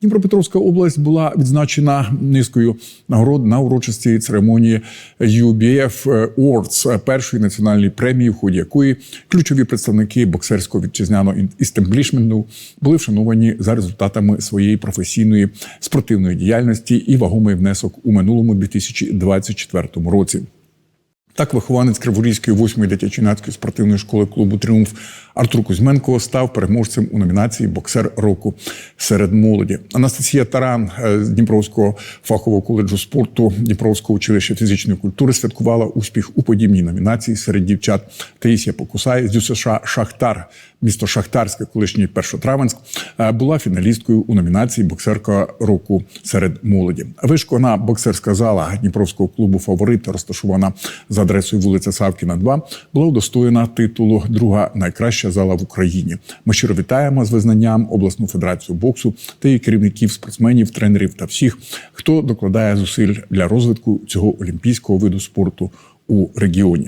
Дніпропетровська область була відзначена низкою нагород на урочистій церемонії UBF Awards, першої національної премії, в ході якої ключові представники боксерського вітчизняного істеблішменту були вшановані за результатами своєї професійної спортивної діяльності і вагомий внесок у минулому 2024 році. Так, вихованець Криворізької 8-ї дитячо-юнацької спортивної школи клубу Тріумф Артур Кузьменко став переможцем у номінації Боксер року серед молоді. Анастасія Таран е, з Дніпровського фахового коледжу спорту Дніпровського училища фізичної культури святкувала успіх у подібній номінації серед дівчат. Таїсія Покусай з ДЮСШ Шахтар, місто Шахтарське, колишній Першотравенськ, е, була фіналісткою у номінації Боксерка року серед молоді. Вишкона боксерська зала Дніпровського клубу Фаворит, розташована за адресою вулиця Савкіна, 2, була удостоєна титулу Друга найкраща зала в Україні. Ми щиро вітаємо з визнанням обласну федерацію боксу та її керівників, спортсменів, тренерів та всіх, хто докладає зусиль для розвитку цього олімпійського виду спорту у регіоні.